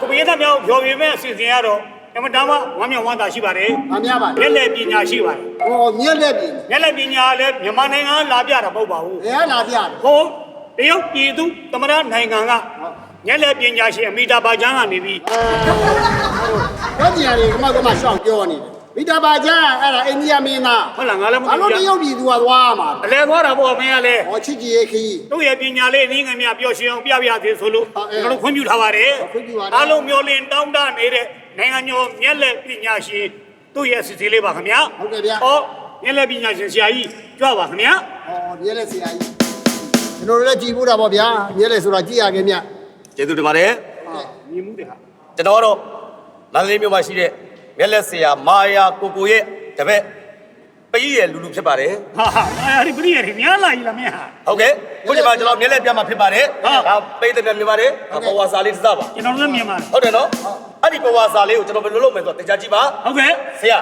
ကိုပြည့်သားမြောက်ပြောပြမဲ့အစီအစဉ်ကတော့အမတမ်းမဝမ်းမြောက်ဝမ်းသာရှိပါတယ်။ဘာများပါလဲလက်လက်ပညာရှိပါတယ်။ဟောမြက်လက်ပြီလက်လက်ပညာလည်းမြန်မာနိုင်ငံကလာပြတာမဟုတ်ပါဘူး။ဘယ်ကလာပြတယ်ဟိုတရုတ်ပြည်သူသမရနိုင်ငံက လက်လက်ပညာရှိအမီတာဘာချန်ကနေပြီး။တော့ကြည်ရတယ်ကမကမရှောက်ပြောနေတယ်။မိတာပါချာအဲ့ဒါအိန္ဒိယမင်းသားဟုတ်လားငါလည်းမ။ဘာသိလို့တဘူးရုတ်ပြည်သူကသွားမှာအလဲသွားတာပေါ့မင်းကလည်း။ဟောချစ်ကြည်ရဲ့ခီးတို့ရဲ့ပညာလေးအနည်းငယ်များပျော်ရွှင်အောင်ပြပြသေးဆိုလို့ဟုတ်ကဲ့ကျွန်တော်တို့ခွင့်ပြုထားပါတယ်ခွင့်ပြုပါတယ်အားလုံးမျိုးလင်းတောင်းတနေတဲ့နိုင်ငံကျော်မျက်လက်ပညာရှင်တို့ရဲ့အစီအစဉ်လေးပါခင်ဗျာဟုတ်ကဲ့ဗျာဟောမျက်လက်ပညာရှင်ဆရာကြီးကြွပါခင်ဗျာ။ဟောမြက်လက်ဆရာကြီး။ကျွန်တော်တို့လည်းကြည်ဖို့တာပေါ့ဗျာ။မြက်လက်ဆိုတာကြည်ရခဲ့မြတ် ကျေးဇူးတင်ပါတယ်မြင်မှုတဲ့ဟာကျွန်တော်ကတော့မန္တလေးမြို့မှာရှိတဲ့မျက်လက်ဆရာမာယာကိုကိုရဲ့တပည့်ပကြီးရဲ့လူလူဖြစ်ပါတယ်ဟာဟာအဲ့ဒီပြည့်ရတယ်များလာကြီးလားမင်းဟာဟုတ်ကဲ့ခုဒီမှာကျွန်တော်မျက်လက်ပြမှာဖြစ်ပါတယ်ဟုတ်ဒါပိတ်တယ်မြင်ပါတယ်ဒါပဝါစာလေးတစ်စပါကျွန်တော်တို့လည်းမြင်ပါတယ်ဟုတ်တယ်နော်အဲ့ဒီပဝါစာလေးကိုကျွန်တော်ဘယ်လိုလုပ်မလဲဆိုတော့တရားကြည့်ပါဟုတ်ကဲ့ဆရာ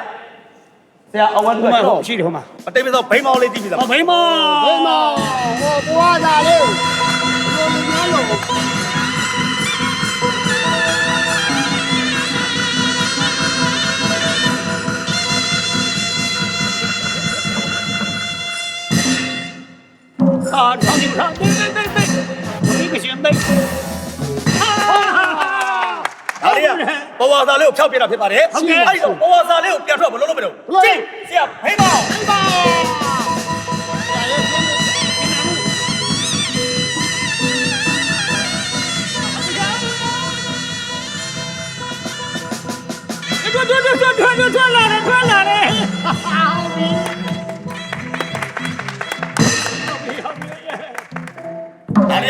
ဆရာအောင်ဝတ်ဒီကမှာကျွန်ဟောတော်ရှိတယ်ဟိုမှာအတိတ်မစောဘိန်းမောင်းလေးတီးပြီးသားဟောဘိမော။ဘယ်မှာဟောဘွားသားလေးကိုဘယ်လိုများလို့ ဟာထောင်းနေထားတိတ်တိတ်တိတ်တိတ်ဒီကရှင်တိတ်ဟာဒါလေးကပဝါစာလေးကိုဖျောက်ပြတာဖြစ်ပါတယ်ဟုတ်ကဲ့အဲ့ဒီတော့ပဝါစာလေးကိုပြန်ထွက်ဘယ်လိုလုပ်မလဲကြည့်ဆရာဘိန်းမောင်းတွတ်တွတ်တွတ်တွတ်တွတ်တွတ်လာတယ်တွတ်လာတယ်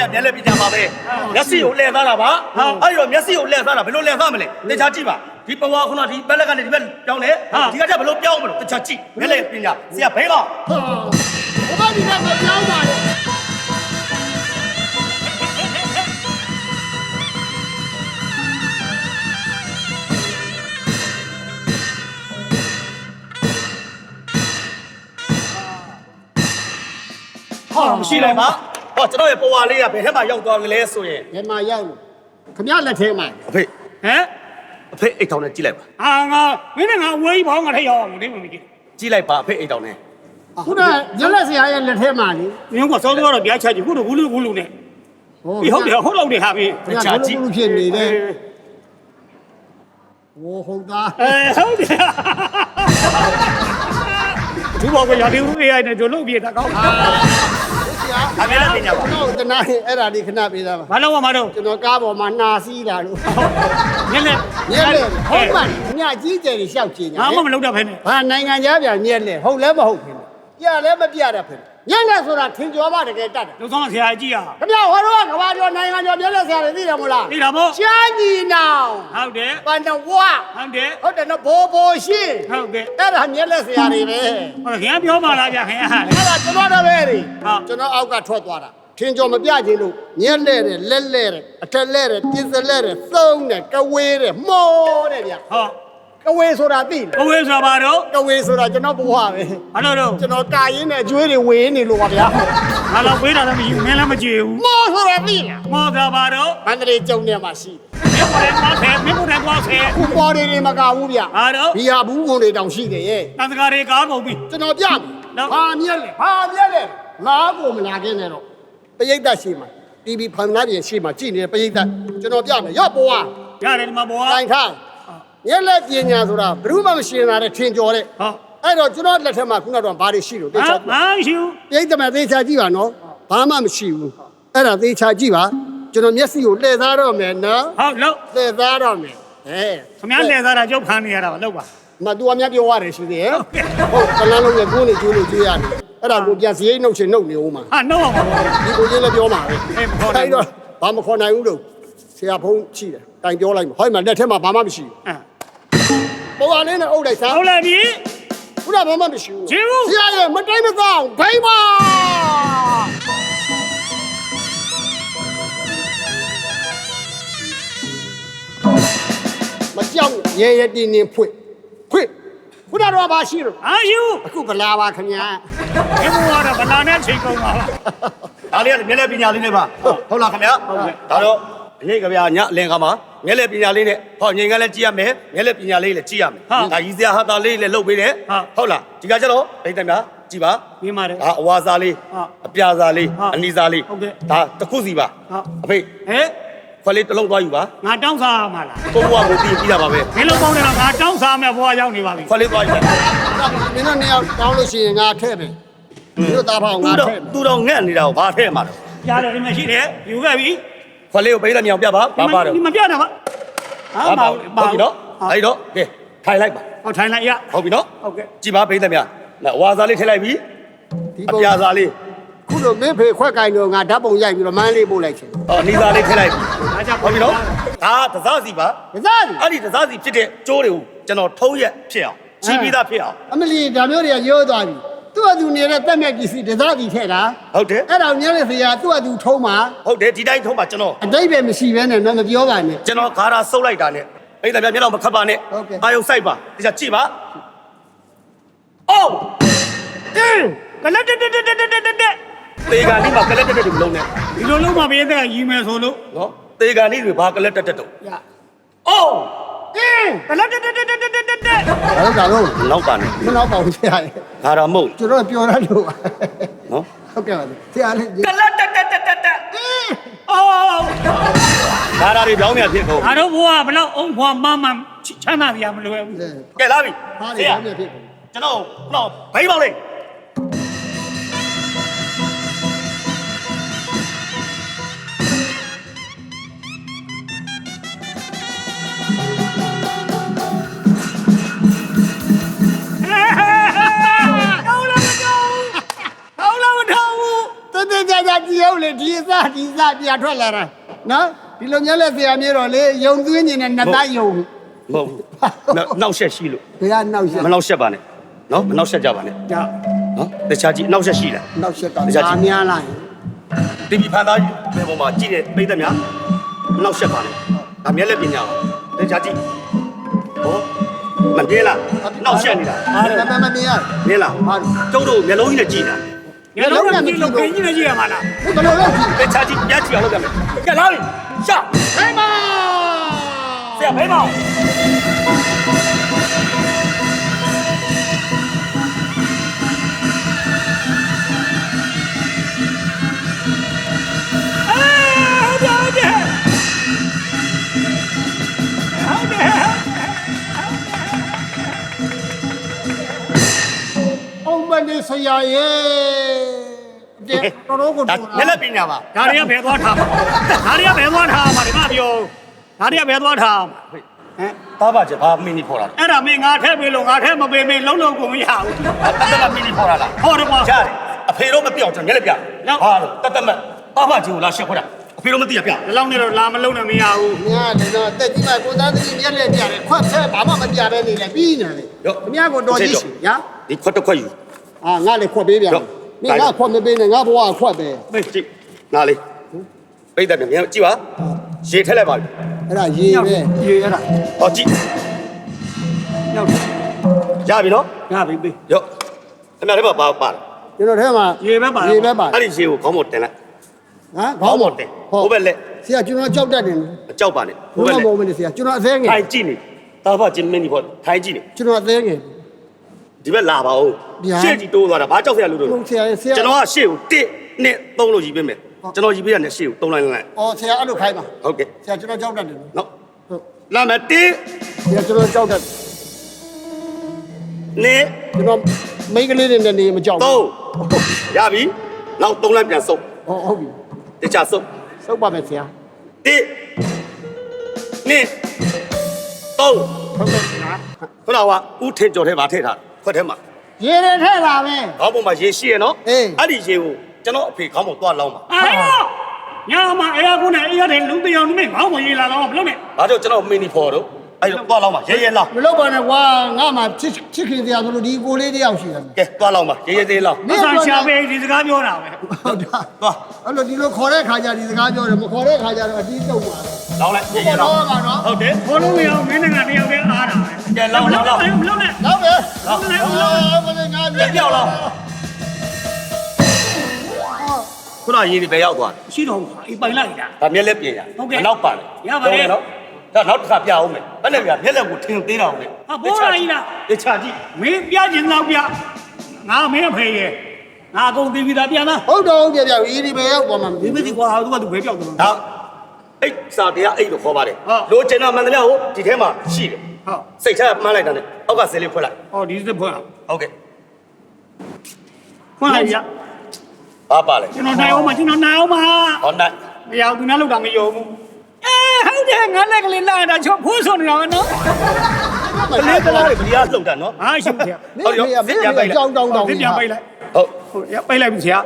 ကမျက်လက်ပြကြပါပဲမျက်စိကိုလှည့်သားတာပါအဲ့ဒီတော့မျက်စိကိုလှည့်သားတာဘယ်လိုလှည့်သားမလဲတခြားကြည့်ပါဒီပဝါခုနဒီဘက်လက်ကနေဒီဘက်ပြောင်းတယ်ဒီကကျဘယ်လိုပြောင်းမလို့တခြားကြည့်မျက်လက်ပညာဆရာဘိန်းမောင်းဟောဘာဒီကမပြောင်းပါလေဟာမရှိလိုက်ပါ ဟောကျွန်တော်ရဲ့ပဝါလေးကဘယ်ထက်မှရောက်သွားကလေးဆိုရင်ညမရောက်လို့ခမရလက်ထဲမှာအဖေဟမ်အဖေအိတ်တောင်နဲ့ကြည့်လိုက်ပါအာငါမင်းနဲ့ငါဝေးကြီးဘောင်းကထက်ရောက်အောင်မင်းမမကြီးကြည့်လိုက်ပါအဖေအိတ်တောင်နဲ့ခုနညလက်ဆရာရဲ့လက်ထဲမှာလေမင်းကစောစောတော့ပြားချကြည့်ခုတော့ဘူးလူဘူးလူနဲ့ဟုတ်တယ်ဟုတ်တော့တယ်ဟာမင်းချာကြည့်ဖြစ်နေတယ်ဝဟုတ်တာအဲဟုတ်တယ်သူဘောကရာဒီဦး AI နဲ့ကြိုလို့ပြေတာကောင်းတာ အမေလည်းပညာပါ ကျွန်တော်တနာရင်အဲ့ဒါလေးခဏပေးသားပါ ဘာလို့မမတော့ ကျွန်တော်ကားပေါ်မှာနှာစီးတာလို့ ညက်လက် ညက်လက်ဟုတ်ပါညကြီးကျယ်ကြီးရှောက်ချင်ညာ ငါမှမလုပ်တော့ဖ ೇನೆ ဘာနိုင်ငံသားပြန်ညက်လက်ဟုတ်လဲမဟုတ်ဘူးပြလဲမပြတတ်ဖ ೇನೆ ညက်လက်ဆိုတာထင်ကျော်ပါတကယ်တတ်တယ် လုံဆောင်ဆရာကြီးอ่ะ ခမရဟောတော့ကဘာကျော်နိုင်ငံကျော်ညက်လက် ဆရာတွေသိတယ်မို့လားသိတာပေါ့ရှားညီနောင်ဟုတ်တယ်ပန္နဝဟုတ်တယ်ဟုတ်တယ်နော်ဘိုးဘိုးရှင်းဟုတ်တယ်အဲ့ဒါမျက်လက်ဆရာတွေပဲဟောခင်ဗျာပြောပါလားဗျခင်ဗျာအဲ့ဒါကျွန်တော်တော့ပဲလေဟုတ်ကျွန်တော်အောက်ကထွက်သွားတာထင်ကျော်မပြခြင်းလို့ညက်လဲတယ်လက်လဲတယ်အထက်လဲတယ်ပြစ်စလဲတယ်သုံးတယ်ကဝေးတယ်မောတယ်ဗျဟောကဝေးဆိုတာသိလားဘဝေးဆိုပါတော့ကဝေးဆိုတာကျွန်တော်ဘဝပဲဘာလို့တော့ကျွန်တော်ကာရင်းနဲ့အကျွေးတွေဝေးနေလို့ပါဗျာ ငါတော့ဝေးတာလည်းမရှိဘူးမင်းလည်းမကြည့်ဘူးမောဆိုတာသိလားမောသာပါတော့မန္တလေးကျုံထဲမှာရှိမင်းကိုလည်းမဆဲမင်းကိုလည်းကွာဆဲခုပေါ်တွေတွေမကဘူးဗျဟာတော့ဘီယာဘူးကုန်တွေတောင်ရှိတယ်ရဲ့တန်တကာတွေကားကုန်ပြီကျွန်တော်ပြမယ်နော်ဘာမြက်လဲဘာမြက်လဲလားကိုမလာခဲ့နဲ့တော့ပရိသတ်ရှိမှာ TV ဖန်သားပြင်ရှိမှာကြည်နေတဲ့ပရိသတ်ကျွန်တော်ပြမယ်ရော့ပေါ်ရတယ်ဒီမှာဘောတိုင်ထားညက်လက်ပညာဆိုတာဘယ်သူမှမရှင်းတာနဲ့ထင်ကြော်တဲ့ဟော အဲ့တော့ကျွန်တော်လက်ထက်မှာခုနကတော့ဘာတွေရှိလို့သိချာဟာမရှိဘူးပြိတ္တမသေးချာကြည့်ပါနော်ဘာမှမရှိဘူးအဲ့ဒါသေချာကြည့်ပါကျွန်တော်မျက်စိကိုလှည့်သားတော့မယ်နော်ဟုတ်လို့လှည့်သားတော့မယ်အဲခင်ဗျားလဲသားတာကြုတ်ခံနေရတာပါလောက်ပါမတူအများပြောရတယ်ရှိသေးရဲ့ဟုတ်ကလန်းလုံးရဲ့ကိုယ်နေကျိုးလို့ကျိုးရတယ်အဲ့ဒါကိုပြန်စရိတ်နှုတ်ချင်နှုတ်နေဦးမှာဟာနှုတ်အောင်ပါဘောဒီကိုချင်းလည်းပြောမှာပဲအေးမခေါ်နိုင်ဘူးအဲ့တော့ဘာမခေါ်နိုင်ဘူးလို့ဆရာဖုန်းရှိတယ်တိုင်ပြောလိုက်မှာဟောဒီမှာလက်ထဲမှာဘာမှမရှိအဲဘူးပေါ်ပါလေးနဲ့အုပ်လိုက်စမ်းဟုတ်လားဒီ ခုနဘာမှမရှိဘူးရှိဘူးဆရာရဲ့မတိုင်းမကောင်းဘိမမကြောက်ရဲရဲတင်းတင်းဖွင့်ဖွင့်ခုနကတော့ဘာရှိလို့အာယူအခုဗလာပါခင်ဗျာဒီဘဝတော့ဗလာနဲ့ချိန်ကုန်ပါလားဒါလေးကမျက်လက်ပညာလေးနဲ့ပါဟုတ်လားခင်ဗျာဒါတော့ အရေးကဗျာညအလင်ကမှာမျက်လက်ပညာလေးနဲ့ဟောငင်ကလည်းကြည့်ရမယ်မျက်လက်ပညာလေးလည်းကြည့်ရမယ်ဒါရီစရာဟာတာလေးလည်းလုပ်ပေးတယ်ဟုတ်လားဒီကကျတော့ဒိတ်တယ်များကြည့်ပါမြင်ပါတယ်ဒါအဝါစားလေးဟုတ်အပြာစားလေးဟုတ်အနီစားလေးဟုတ်ကဲ့ဒါတစ်ခုစီပါဟုတ်အဖေဟဲ့ခွက်လေးတစ်လုံးသွားယူပါငါတောင်းစားမှာလားကိုဘွားကိုပြီးပြီးတာပါပဲဒီလိုပေါင်းတယ်တော့ငါတောင်းစားမဲ့ဘဝရောက်နေပါပြီခွက်လေးသွားယူပါမင်းတို့နှစ်ယောက်တောင်းလို့ရှိရင်ငါထည့်မယ်မင်းတို့သားဖောင်သူငါတော့ထည့်မယ်သူတော့ငတ်နေတာကိုဘာထဲမှာတော့ရတယ်ဒီမှာရှိတယ်ယူခဲ့ပြီ ခွက်လေးကိုပေးတဲ့မြောင်ပြပါဘာပါတော့ဒီမှာပြတာပါဘာပါဟုတ်ပြီနော်အဲ့တော့ကဲထိုင်လိုက်ပါဟောထိုင်လိုက်ရဟုတ်ပြီနော်ဟုတ်ကဲ့ကြည်ပါပေးတဲ့မြောင်အဝါစားလေးထည့်လိုက်ပြီဒီအပုံပြာစားလေးခုလိုမင်းဖေခွက်ကင်တော့ငါဓာတ်ပုံရိုက်ပြီးတော့မန်းလေးပို့လိုက်ချင်အော်နီစားလေးထည့်လိုက်ပြီဒါကြောင့်ဟုတ်ပြီနော်ဒါတစားစီပါမစားဘူးအဲ့ဒီတစားစီဖြစ်တဲ့ကျိုးတွေကိုကျွန်တော်ထုံးရက်ဖြစ်အောင်ချီးပြီးသားဖြစ်အောင်အမလီဒါမျိုးတွေကရိုးသွားပြီ သူ့အတူနေတဲ့တက်မြက်ကြီးစီတစားစီထည့်တာဟုတ်တယ်အဲ့တော့မြဲလေစရာသူ့အတူထုံးမှာဟုတ်တယ်ဒီတိုင်းထုံးပါကျွန်တော်အတိတ်ပဲမရှိဘဲနဲ့တော့မပြောပါနဲ့ကျွန်တော်ဂါရာဆုပ်လိုက်တာနဲ့အဲ့ဒါမျက်လုံးမခတ်ပါနဲ့ဟုတ်ကဲ့အာယုံစိုက်ပါဒီချက်ကြည့်ပါအော်အင်းကလက်တက်တက်တက်တက်တက်တက်သေကန်လေးမှာကလက်တက်တက်တွေမလုံးနဲ့ဒီလိုလုံးမပေးတဲ့ရီမယ်ဆိုလို့နော်သေကန်လေးတွေဘာကလက်တက်တက်တော့ရအော် အင်းကလက်တက်တက်တက်တက်တက်တက်တက်ဘာလို့ဒါလို့နောက်ပါနဲ့မနောက်ပါဘူးဆရာရဲ့ဂါရာမုတ်ကျွန်တော်ပြောရလို့နော်ဟုတ်ကဲ့ပါဆရာလေးကလက်တက်တက်တက်တက်တက်အော်ဂါရာတွေပြောင်းပြန်ဖြစ်ကုန်ငါတို့ဘဝဘလောက်အုံဖွာမမချမ်းသာကြမလွယ်ဘူးကဲလာပြီဟာဒီဆရာကောင်းနေဖြစ်ကျွန်တော်တော့ဘိန်းပေါက်လေး ကြကြကြည့်အောင်လေဒီအစဒီအစပြထွက်လာတာနော်ဒီလိုမျိုးလဲဆရာမြေတော့လေယုံသွင်းနေနဲ့နှစ်သက်ယုံမဟုတ်ဘူးနောက်နောက်ဆက်ရှိလို့ဘယ်ကနောက်ရက်မနောက်ဆက်ပါနဲ့နော်မနောက်ဆက်ကြပါနဲ့ကြောက်နော်တခြားကြည့်နောက်ဆက်ရှိလားနောက်ရက်ကတရားကြည့်အာများလာရင်တီဗီဖန်သားဘယ်ပေါ်မှာကြည့်တဲ့ပိတ်သက်များနောက်ဆက်ပါနဲ့ဒါမျက်လက်ပညာပါတခြားကြည့်ဟောမပြေးလားနောက်ဆက်နေတာဘာမှမမြင်ရမြင်လားဟာလို့ကျုပ်တို့မျက်လုံးကြီးနဲ့ကြည့်တာ ငါတို့ကကြည့်လို့ခင်းကြီးနေကြရမှာလားဘယ်လိုလုပ်ကြည့်တခြားကြည့်ပြကြည့်အောင်လုပ်ကြမယ်ကဲလာပြီရှာဟဲ့မဆရာဘယ်မှာဟုတ်တယ်ဟုတ်တယ်ဟုတ်တယ်အောင်မနေဆရာရဲ့ တဲ့တော်တော်ကိုဒါမျက်လက်ပညာပါဒါတွေကဘယ်သွားထားမှာဒါတွေကဘယ်သွားထားမှာဒီမပြောဒါတွေကဘယ်သွားထားမှာဟမ်သားပါချက်ဘာမင်းကြီးဖော်လာအဲ့ဒါမင်းငါထဲပေးလို့ငါထဲမပေးမင်းလုံးလုံးကိုမရဘူးတတ်တတ်မင်းကြီးဖော်လာလားဟောတယ်ကွာကြားတယ်အဖေတို့မပြောင်းကျွန်တော်မျက်လက်ပြလောက်ဟာလို့တတ်တတ်မသားပါချင်းကိုလာရှက်ခွက်တာအဖေတို့မသိရပြဒီလောက်နဲ့တော့လာမလုံးနဲ့မရဘူးညာလည်းတော့တက်ကြီးမကိုသားသမီးမျက်လက်ပြတယ်ခွတ်ဆဲဘာမှမပြဘဲနေလေပြီးနေလေအများကိုတော်ကြီးရှိညာဒီခွက်တစ်ခွက်ယူအာငါလည်းခွတ်ပေးပြန် မင်းငါခွတ်မပေးနဲ့ငါဘဝခွတ်ပဲပိတ်ကြည့်နားလေးပိတ်တယ်မြန်ကြည့်ပါရေထက်လိုက်ပါပြီအဲ့ဒါရေးပဲရေအဲ့ဒါဟောကြည့်ရောက်ရပြီနော်ရပြီပြီရော့ခင်ဗျားတို့ပါပါပါကျွန်တော်ထဲမှာရေပဲပါရေးပဲပါအဲ့ဒီရေကိုခေါင်းပေါ်တင်လိုက်ဟမ်ခေါင်းပေါ်တင်ဟိုဘက်လက်ဆရာကျွန်တော်ကြောက်တတ်တယ်မကြောက်ပါနဲ့ဘုရားမောင်မင်းဆရာကျွန်တော်အသေးငယ်ထိုင်ကြည့်နေသားပါချင်းမင်းကြီးဖော်ထိုင်ကြည့်နေကျွန်တော်အသေးငယ် ဒီဘက်လာပါဦးဗျာရှေ့ကြီးတိုးသွားတာဘာကြောက်ဆရာလို့လို့ဟုတ်ဆရာဆရာ ကျွန်တော်ကရှေ့ကို1နဲ့3လို့ကြီးပေးမယ်ကျွန်တော်ကြီးပေးတာနဲ့ရှေ့ကို3လိုက်လိုက်အော်ဆရာအဲ့လိုခိုင်းပါဟုတ်ကဲ့ဆရာကျွန်တော်ကြောက်တတ်တယ်နော်ဟုတ်လာမယ်1ဆရာကျွန်တော်ကြောက်တတ်နဲ့ကျွန်တော်မိန်းကလေးတွေနဲ့နေမကြောက်ဘူး3ရပြီနောက်3လိုက်ပြန်စုပ်ဟောဟုတ်ပြီတခြားစုပ်စုပ်ပါမယ်ဆရာ1 2 3ဟုတ်ကဲ့ဆရာ ခုနကဥထင်ကြော်ထဲမှာထည့်ထား ခွက်ထဲမှာရေရထဲလာပဲ ခေါင်းပေါ်မှာရေရှိရနော်အေး အဲ့ဒီရေကိုကျွန်တော်အဖေခေါင်းပေါ်သွားလောင်းပါအာညာမအေးကုန်းနဲ့အေးရတယ်လူတယောက်နဲ့ငေါ့မရေလာတော့ဘလို့နဲ့ဘာကြောင့်ကျွန်တော်မင်းနီဖော်တော့အဲ့တော့သွားလောင်းပါရေရေလောင်းမလုပ်ပါနဲ့ကွာငါမှချစ်ချစ်ခင်စရာဆိုလို့ဒီကိုလေးတယောက်ရှိတယ်ကဲသွားလောင်းပါရေရေသေးလောင်းမဆန်ရှာပဲဒီစကားပြောတာပဲဟုတ်တာသွားအဲ့လိုဒီလိုခေါ်တဲ့ခါကျဒီစကားပြောတယ်မခေါ်တဲ့ခါကျတော့အတီးတုံပါလောင်းလိုက်ရေရေဘောလောင်း တော့ကနော် ဟုတ်တယ်ဘောလုံးမရအောင်မင်းနဲ့ကတယော က်တည်းအားတာပဲကဲလောင်းလောင်းလောင်းဘလို့နဲ့တော့ပဲကဟုတ်တယ်ဟုတ်အောတယ််ဘယ်နဲ့ငါလက်ပြောက်လားခုနရေးဒီပဲရောက်သွားတယ်ရှိတော့ဘူးအေးပိုင်လိုက်တာဒါမျက်လက်ပြင်ရဟုတ်ကဲ့နောက်ပါလေရပါတယ်နော်ဒါနောက်တစ်ခါပြအောင်မယ်ဘယ်နဲ့ပြမျက်လက်ကိုထင်သေးတာအောင်လေဟာဘိုးရာကြီးလားတခြားကြည့်မင်းပြကျင်တော့ပြငါမင်းအဖေရဲ့ငါအကုန်သိပြီးသားပြန်လားဟုတ်တော့ဟုတ်ပြပြဤဒီပဲရောက်သွားမှာဒီမသိကွာသူကသူပဲပြောက်တယ်ဒါအိတ်စာတရားအိတ်လို့ခေါ်ပါတယ်ဟုတ်လိုချင်တာမှန်တယ်ကိုဒီထဲမှာရှိတယ် ဟုတ်စိတ်ချမှန်းလိုက်တာနဲ့အောက်ကဆဲလေးဖွက်လိုက်ဟောဒီစက်ဖွင့်ဟုတ်ကဲ့ဖွင့်လိုက်ရဘာပါလဲကျွန်တော်နိုင်အောင်မကျွန်တော်နိုင်အောင်မဟောနိုင်မရဘူးသူများလောက်တာမယုံဘူးအဲဟုတ်တယ်ငါလက်ကလေးလာတာချောဖိုးဆုံးနေတာနော်ကလေးကလားတွေဘယ်ရလှုပ်တာနော်ဟာရှုပ်ဆရာမင်းဖေမင်းဖေကြောင်းတောင်းတောင်းဒီပြန်ပိတ်လိုက်ဟုတ်ဟုတ်ရပိတ်လိုက်ပြီဆရာ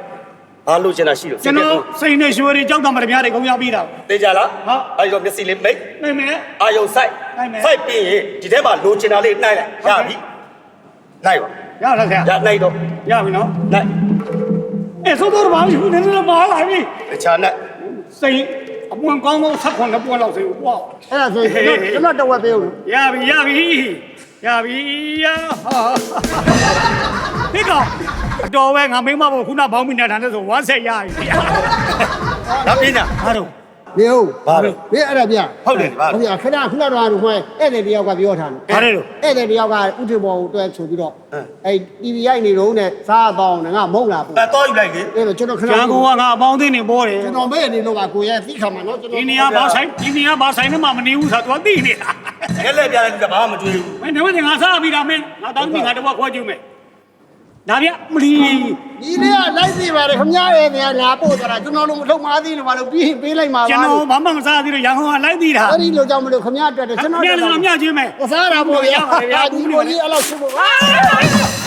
အားလိုချင်တာရှိလို့ကျွန်တော်စိတ်နဲ့ရွှေတွေကြောက်တာမတပြားတွေကုန်ရောက်ပြီးတာသိကြလားဟုတ်အဲ့တော့မျက်စိလေးမိတ်နိုင်မယ်အာယုံဆိုင် နိုင်မယ်စိုက်ပြီးရင်ဒီထဲမှာလိုချင်တာလေးနှိုက်လိုက်ရပြီနိုင်ပါရလားဆရာရနိုင်တော့ရပြီနော်နိုင်အဲသို့တော်ဘာလို့နည်းနည်းပါလာပြီတခြားနဲ့စိတ်အပွင့်ကောင်းကောင်းဆက်ခွန်နဲ့ပွင့်လောက်စေဝါအဲ့ဒါဆိုရင်ကျွန်တော်တော့ပေးဦးရပြီရပြီရပြီရဟာဒီကောင်အတော်ပဲငါမိမဘောခုနဘောင်းမိနေတာနဲ့ဆိုဝမ်းဆက်ရပြီဒါပြညာအားတော့ နေဟုတ်ဘာလဲမင်းအဲ့ဒါပြဟုတ်တယ်ဗျာ ဟုတ်ပြခဏခဏတော့ဟိုဧည့်သည်တယောက်ကပြောထားတယ်ဘာလဲလို့ဧည့်သည်တယောက်ကဥထေဘောကိုတွဲဆိုပြီးတော့ဟမ်အဲ့တီဗီရိုက်နေတော့နဲ့စားတော့ငါမုံလာပို့အဲတော့ယူလိုက်လေအဲ့တော့ကျွန်တော်ခဏကျန်ကုန်ကငါအပေါင်းအသင်းနေပေါ်တယ်ကျွန်တော်မဲ့နေလို့ပါကိုရဲ့သိခါမှာနော်ကျွန်တော်ဒီနေရာဘာဆိုင်ဒီနေရာဘာဆိုင်နဲ့မှမနေဘူးဆိုတော့သူကသိနေတာရက်လက်ပြလိုက်ကြဘာမှမတွေ့ဘူးမင်းတို့ကငါစားပြီးတာမင်းငါတောင်းပြီးငါတော့ခွဲကြည့်မယ် ဒါဗျမလီဒီနေ့ကလိုက်စီပါတယ်ခမရရဲ့နေရာငါပို့သွားတာကျွန်တော်တို့မထုတ်မသေးလို့ပါလို့ပြီးပေးလိုက်မှာပါကျွန်တော်ဘာမှမစားသေးလို့ရန်ကုန်ကလိုက်ပြီးတာအဲ့ဒီလိုကြောင့်မလို့ခမရအတွက်တယ်ကျွန်တော်မြတ်လည်းမြတ်ချင်းမယ်စားတာပေါ့ဗျာရပါတယ်ဗျာဒီလိုကြီးအဲ့လိုဆုဖို့အာ